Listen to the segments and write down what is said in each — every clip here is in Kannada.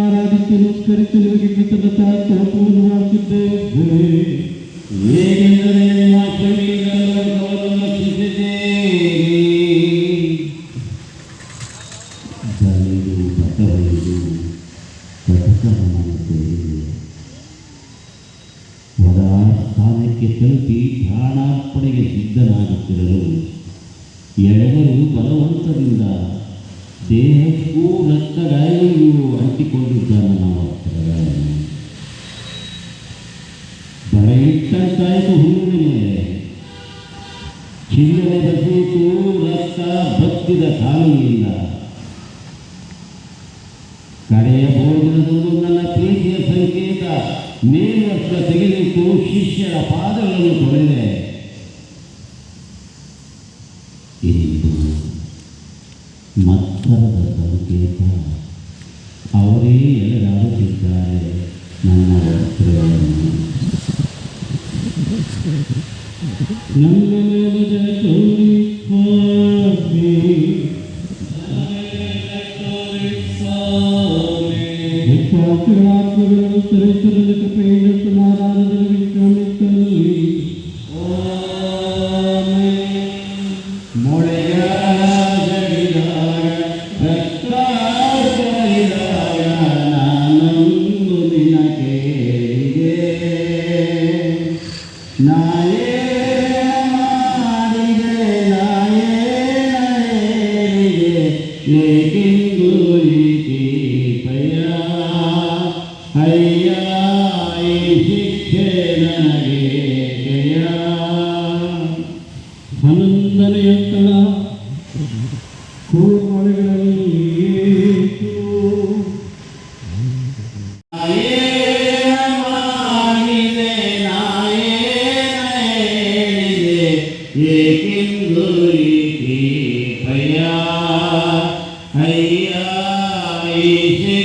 ಆರಾಧಿಸಿ ನಮಸ್ಕರಿಸಿ ನಿಮಗೆ ಕೃತಜ್ಞತಾ ಸ್ತೋತ್ರವನ್ನು ಮಾಡುತ್ತಿದ್ದೇವೆ ಏಕೆಂದರೆ ನಿಮ್ಮ ಕೈಗಳನ್ನು ಬಟವಲಿದು ಕಟಕರಮಂತೆ ವರ ಸ್ಥಾನಕ್ಕೆ ತಲುಪಿ ಸಿದ್ಧನಾಗುತ್ತಿರಲು ಎಡವರು ಬಲವಂತರಿಂದ ದೇಹಕ್ಕೂ ರಕ್ತಗಾಯಗಳಿಗೂ ಅಂಟಿಕೊಂಡಿದ್ದಾನೆ ನಾವು ಬರೆಯಿಟ್ಟಂತಾಯಿತು ಹುಲ್ಲಿನ ಚಿಲ್ಲರೆ ಬಸೀತು ರಕ್ತ ಬತ್ತಿದ ಕಾಲಿನಿಂದ. ಕಡೆಯ ಭೋಜನದಂದು ನನ್ನ ಪ್ರೀತಿಯ ಸಂಕೇತ ಮೇಲ್ವರ್ಷ ತೆಗೆದಿಟ್ಟು ಶಿಷ್ಯರ ಪಾದಗಳನ್ನು ತೊಳೆದೆ. ಸಂಕೇತ ಅವರೇ ಎಳೆದಾಡುತ್ತಿದ್ದಾರೆ ನನ್ನ ವಸ್ತ್ರಗಳನ್ನು ನನ್ನ ಮೇಲೆ ದಯ ತೋರಿ ಸ್ವಾಮಿ ಈ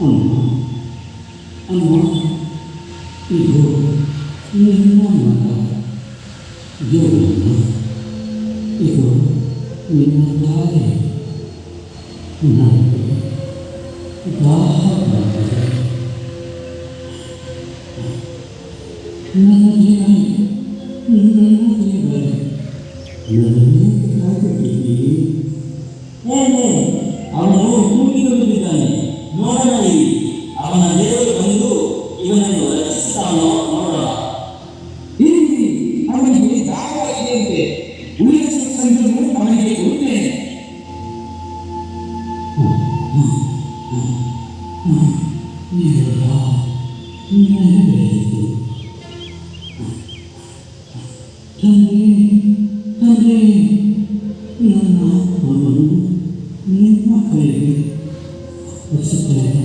Ono, Ano, Iho, Minamata, Yono, Iho, Minamata. ತಂದೆ ನನ್ನ ಆತ್ಮವನ್ನು ನಿಮ್ಮ ಕೈಗೆ ಒಪ್ಪಿಸುತ್ತೇನೆ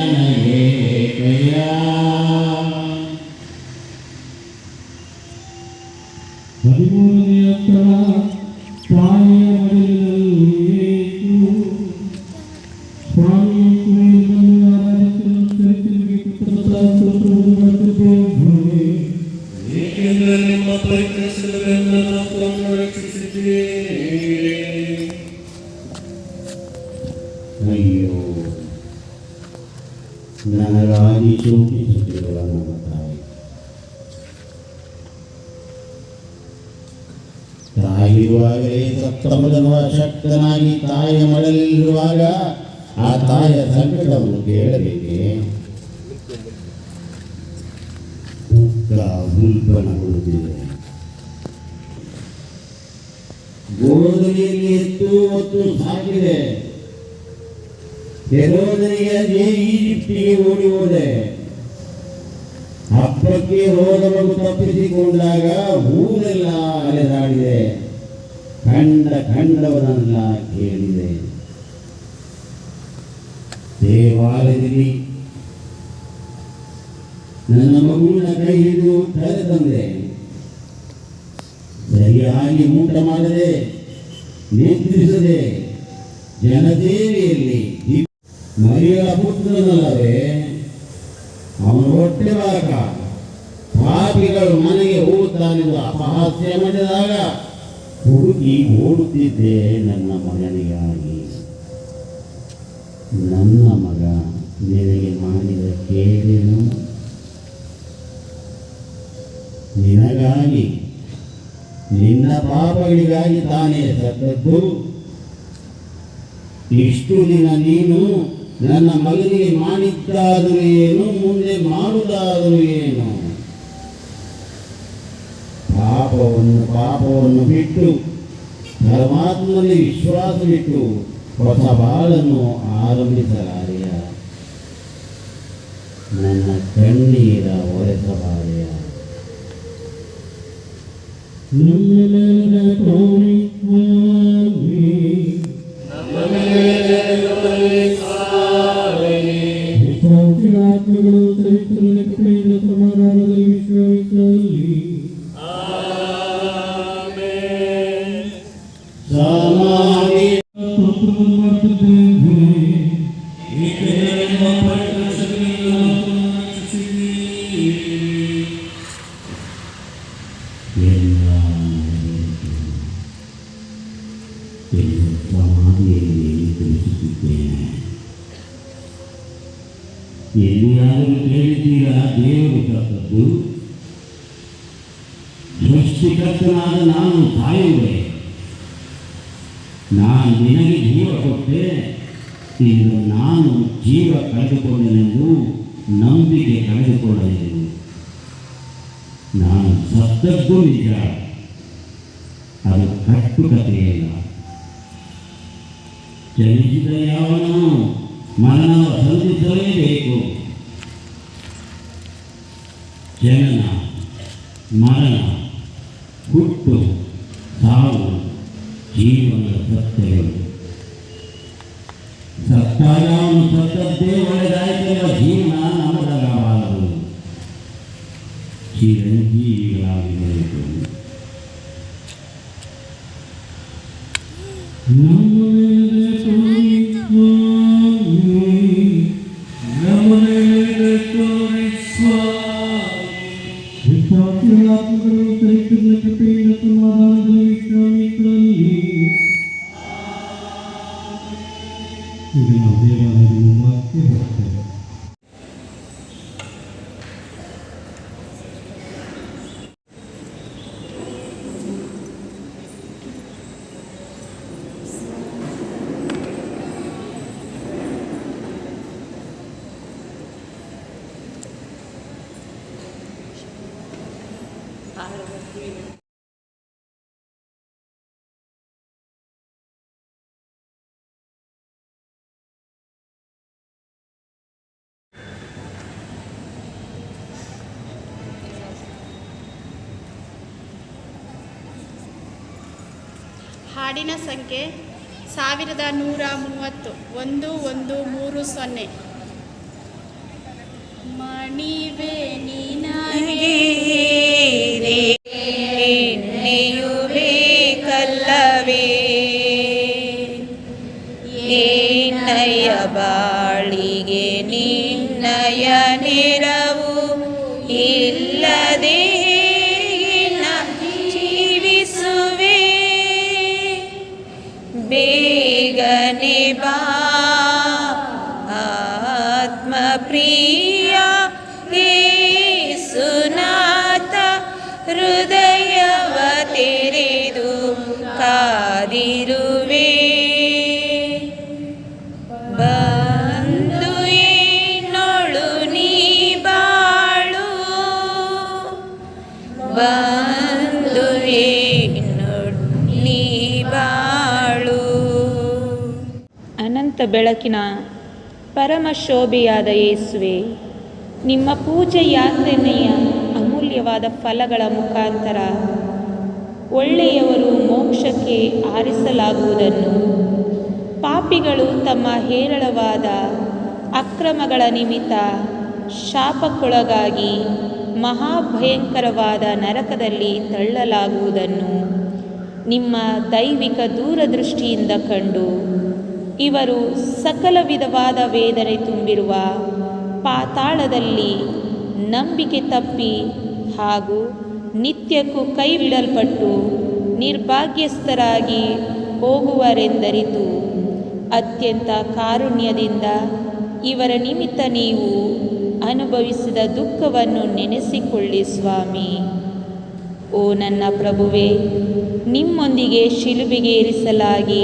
ಅಯ್ಯೋ ನನಗಾಗಿ ಶೋಕಿಸುತ್ತಿರುವ ನಮ್ಮ ತಾಯಿ. ತಾಯಿರುವಾಗಲೇ ಸಪ್ತಮದನುವ ಶಕ್ತನಾಗಿ ತಾಯಿಯ ಮಡಲಿರುವಾಗ ಆ ತಾಯಿಯ ಸಂಕಟವನ್ನು ಕೇಳಬೇಕೆ? ದುಃಖ ಉಲ್ಬಣಗೊಳ್ಳುತ್ತಿದೆ. ಗೋಧನಿಯಲ್ಲಿ ಎತ್ತು ಮತ್ತು ಸಾಕಿದೆ. ಹೆರೋದನಿಗೆ ಈಜಿಪ್ಟಿಗೆ ಓಡಿ ಹೋದೆ ಹಬ್ಬಕ್ಕೆ ಹೋದ ಮಗು ತಪ್ಪಿಸಿಕೊಂಡಾಗ ಊರೆಲ್ಲ ಅಲೆದಾಡಿದೆ. ಕಂಡ ಕಂಡವರನ್ನೆಲ್ಲ ಕೇಳಿದೆ. ದೇವಾಲಯದಲ್ಲಿ ನನ್ನ ಮಗುವಿನ ಕೈ ಹಿಡಿದು ಕರೆ ತಂದೆ. ಸರಿಯಾಗಿ ಊಟ ಮಾಡದೆ, ನಿದ್ರಿಸದೆ ಜನಸೇವೆಯಲ್ಲಿ ಈ ಪುತ್ರನಲ್ಲದೆ ಅವನು ಹೊಟ್ಟೆ ಬಾಕ ಪಾಪಿಗಳು ಮನೆಗೆ ಹೋಗುತ್ತಾನೆಂದು ಅಪಹಾಸ್ಯ ಮಾಡಿದಾಗ ಹುಡುಕಿ ಓಡುತ್ತಿದ್ದೆ ನನ್ನ ಮಗನಿಗಾಗಿ. ನನ್ನ ಮಗ ನಿನಗೆ ಮಾಡಿದ ಕೇಳೇನು ನಿನಗಾಗಿ, ನಿನ್ನ ಪಾಪಗಳಿಗಾಗಿ ತಾನೇ ಸತ್ತದ್ದು. ಇಷ್ಟು ದಿನ ನೀನು ನನ್ನ ಮಗನಿಗೆ ಮಾಡಿದ್ದಾದರೂ ಏನು, ಮುಂದೆ ಮಾಡುವುದಾದರೂ ಏನು? ಪಾಪವನ್ನು ಪಾಪವನ್ನು ಬಿಟ್ಟು, ಪರಮಾತ್ಮನಲ್ಲಿ ವಿಶ್ವಾಸವಿಟ್ಟು ಹೊಸ ಬಾಳನ್ನು ಆರಂಭಿಸಲಾರೆಯ? ನನ್ನ ಕಣ್ಣೀರ ಒರೆಸಬಾರೆಯ? ನಮ್ಮ ಎಲ್ಲಿಯಾದರೂ ಕೇಳಿದ್ದೀರಾ ದೇವರು ಸತ್ತದ್ದು ಸೃಷ್ಟಿಕರ್ತನಾದ ನಾನು ಸಾಯುವೆ ನಾನು ನಿನಗೆ ಜೀವ ಕೊಟ್ಟೆ ಇಂದು ನಾನು ಜೀವ ಕಳೆದುಕೊಂಡನೆಂದು ನಂಬಿಕೆ ಕಳೆದುಕೊಳ್ಳಲಿದೆ ನಾನು ಸತ್ತದ್ದು ನಿಜ. ಅದು ಕಟ್ಟುಕತೆಯಲ್ಲ ಚಲಿಸಿದ ಯಾವನು ಮರಣ ಸಂಧಿಸಲೇಬೇಕು ಜನನ, ಮರಣ, ಹುಟ್ಟು, ಸಾವು ಜೀವನ ಸತ್ಯಗಳು. ಸತ್ತಾಗ ಅವನು ಸತ್ತದ್ದೇ ಒಳ್ಳೆದಾಯ್ತಲ್ಲ ಜೀವನ ನಮ್ಮದಾಗಬಾರದು ಚಿರಂಜೀವಿಗಳಾಗಿರಬೇಕು ನಮ್ಮ ಹಾಡಿನ ಸಂಖ್ಯೆ ಸಾವಿರದ ನೂರ ಮೂವತ್ತು. ಒಂದು ಒಂದು ಮೂರು ಸೊನ್ನೆ. ಮಣಿವೆ ನಿನಗೆ ಸುನಾಥ, ಹೃದಯವ ತೆರೆದು ಕಾದಿರುವೆ. ಬಂದು ಏನೊಳು ನೀ ಬಾಳು, ಬಂದು ಏನೊಳು ನೀ ಬಾಳು. ಅನಂತ ಬೆಳಕಿನ ಪರಮ ಶೋಭೆಯಾದ ಯೇಸುವೆ ನಿಮ್ಮ ಪೂಜೆ ಯಾತನೆಯ ಅಮೂಲ್ಯವಾದ ಫಲಗಳ ಮುಖಾಂತರ ಒಳ್ಳೆಯವರು ಮೋಕ್ಷಕ್ಕೆ ಆರಿಸಲಾಗುವುದನ್ನು. ಪಾಪಿಗಳು ತಮ್ಮ ಹೇರಳವಾದ ಅಕ್ರಮಗಳ ನಿಮಿತ್ತ ಶಾಪಕ್ಕೊಳಗಾಗಿ ಮಹಾಭಯಂಕರವಾದ ನರಕದಲ್ಲಿ ತಳ್ಳಲಾಗುವುದನ್ನು ನಿಮ್ಮ ದೈವಿಕ ದೂರದೃಷ್ಟಿಯಿಂದ ಕಂಡು ಇವರು ಸಕಲ ವಿಧವಾದ ವೇದನೆ ತುಂಬಿರುವ ಪಾತಾಳದಲ್ಲಿ ನಂಬಿಕೆ ತಪ್ಪಿ ಹಾಗೂ ನಿತ್ಯಕ್ಕೂ ಕೈಬಿಡಲ್ಪಟ್ಟು ನಿರ್ಭಾಗ್ಯಸ್ಥರಾಗಿ ಹೋಗುವರೆಂದರಿತು. ಅತ್ಯಂತ ಕಾರುಣ್ಯದಿಂದ ಇವರ ನಿಮಿತ್ತ ನೀವು ಅನುಭವಿಸಿದ ದುಃಖವನ್ನು ನೆನೆಸಿಕೊಳ್ಳಿ ಸ್ವಾಮಿ. ಓ ನನ್ನ ಪ್ರಭುವೆ, ನಿಮ್ಮೊಂದಿಗೆ ಶಿಲುಬೆಗೆ ಏರಿಸಲಾಗಿ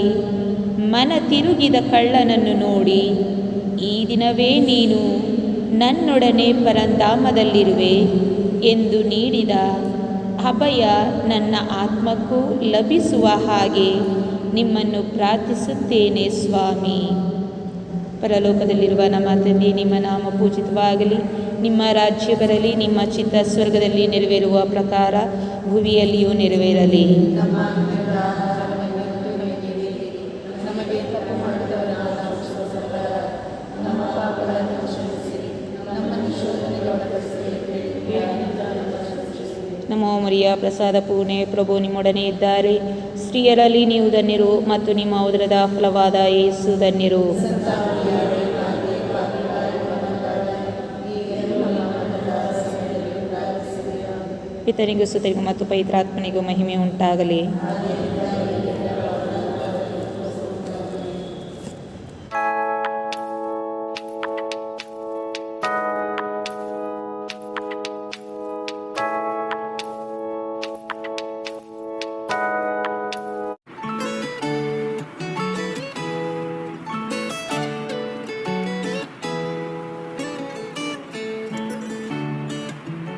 ಮನ ತಿರುಗಿದ ಕಳ್ಳನನ್ನು ನೋಡಿ ಈ ದಿನವೇ ನೀನು ನನ್ನೊಡನೆ ಪರಂಧಾಮದಲ್ಲಿರುವೆ ಎಂದು ನೀಡಿದ ಅಭಯ ನನ್ನ ಆತ್ಮಕ್ಕೂ ಲಭಿಸುವ ಹಾಗೆ ನಿಮ್ಮನ್ನು ಪ್ರಾರ್ಥಿಸುತ್ತೇನೆ, ಸ್ವಾಮಿ. ಪರಲೋಕದಲ್ಲಿರುವ ನಮ್ಮ ತಂದೆ, ನಿಮ್ಮ ನಾಮ ಪೂಜಿತವಾಗಲಿ. ನಿಮ್ಮ ರಾಜ್ಯ ಬರಲಿ, ನಿಮ್ಮ ಚಿತ್ತ ಸ್ವರ್ಗದಲ್ಲಿ ನೆರವೇರುವ ಪ್ರಕಾರ ಭುವಿಯಲ್ಲಿಯೂ ನೆರವೇರಲಿ ನಮಗೆ ತಪ್ಪು ಮಾಡಿದವರನ್ನು ನಾವು ಕ್ಷಮಿಸುವ ಪ್ರಕಾರ ನಮ್ಮ ಪಾಪಗಳನ್ನು ಕ್ಷಮಿಸಿ ನಮ್ಮನ್ನು ಶೋಧನೆಗೆ ಒಳಪಡಿಸಬೇಡಿ ನಮೋ ಮರಿಯ, ಪ್ರಸಾದ ಪೂರ್ಣೆ, ಪ್ರಭು ನಿಮ್ಮೊಡನೆ ಇದ್ದಾರೆ. ಸ್ತ್ರೀಯರಲ್ಲಿ ನೀವು ಧನ್ಯರು ಮತ್ತು ನಿಮ್ಮ ಉದರದ ಫಲವಾದ ಯೇಸು ಧನ್ಯರು. ಪಿತನಿಗೂ ಸುತನಿಗೂ ಮತ್ತು ಪವಿತ್ರಾತ್ಮನಿಗೂ ಮಹಿಮೆ ಉಂಟಾಗಲಿ.